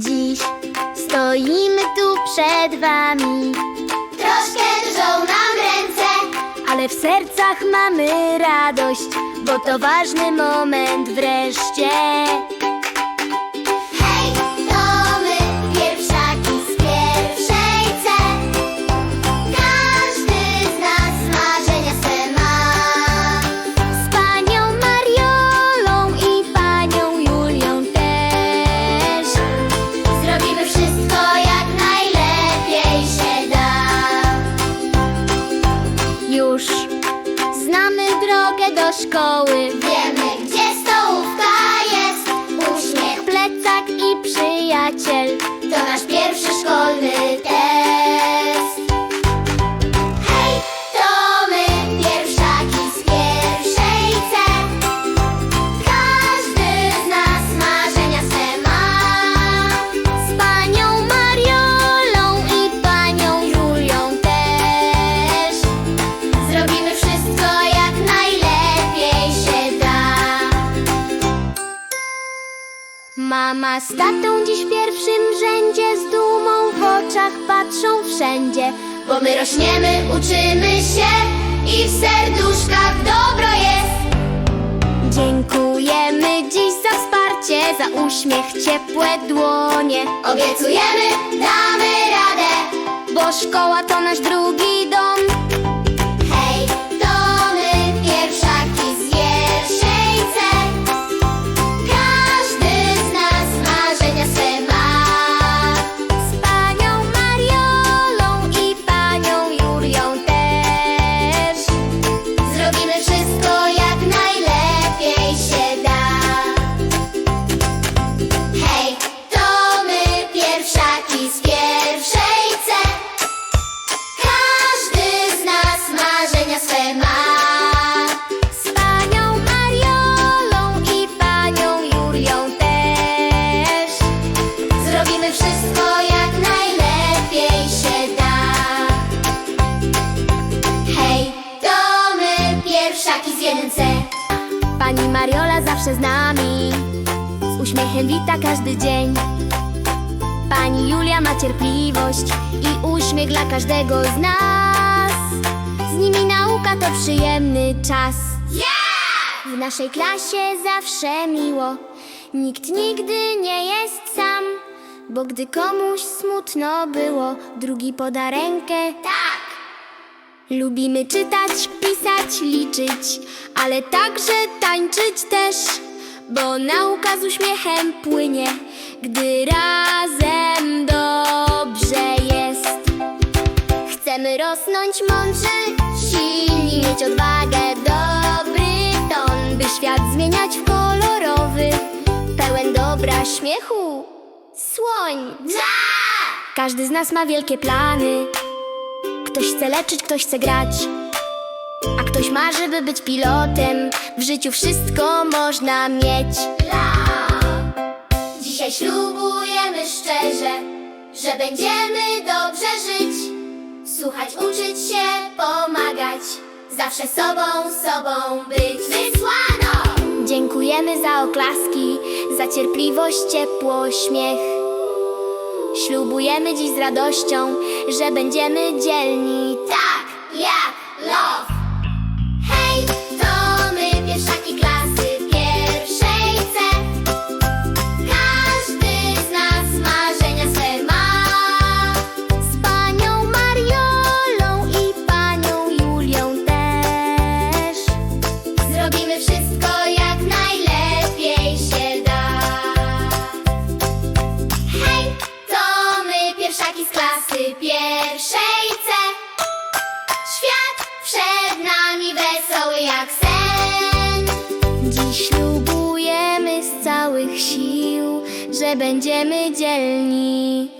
Dziś stoimy tu przed wami, Troszkę drżą nam ręce, ale w sercach mamy radość, bo to ważny moment wreszcie. Szkoły. Wiemy, Mama z tatą dziś w pierwszym rzędzie z dumą w oczach patrzą wszędzie. Bo my rośniemy, uczymy się i w serduszkach dobro jest. Dziękujemy dziś za wsparcie, za uśmiech, ciepłe dłonie. Obiecujemy, damy radę. Bo szkoła to nasz drugi Zrobimy wszystko jak najlepiej się da. Hej, to my, pierwszaki z 1C. Pani Mariola zawsze z nami, z uśmiechem wita każdy dzień. Pani Julia ma cierpliwość i uśmiech dla każdego z nas. Z nimi nauka to przyjemny czas. W naszej klasie zawsze miło, nikt nigdy nie jest sam. Bo gdy komuś smutno było, drugi poda rękę. Tak, Lubimy czytać, pisać, liczyć, ale także tańczyć też, bo nauka z uśmiechem płynie, gdy razem dobrze jest. Chcemy rosnąć mądrzy, silni, mieć odwagę, dobry ton, by świat zmieniać w kolorowy, pełen dobra, śmiechu, tak! Każdy z nas ma wielkie plany. Ktoś chce leczyć, ktoś chce grać. A ktoś marzy, by być pilotem. W życiu wszystko można mieć. Dzisiaj ślubujemy szczerze, że będziemy dobrze żyć. Słuchać, uczyć się, pomagać. Zawsze sobą, sobą być. Wysłano! Dziękujemy za oklaski, za cierpliwość, ciepło, śmiech. Ślubujemy dziś z radością, że będziemy dzielni. Tak, jak love. Hej, pierwszaki z klasy pierwszej C. Świat przed nami wesoły jak sen. Dziś ślubujemy z całych sił, że będziemy dzielni.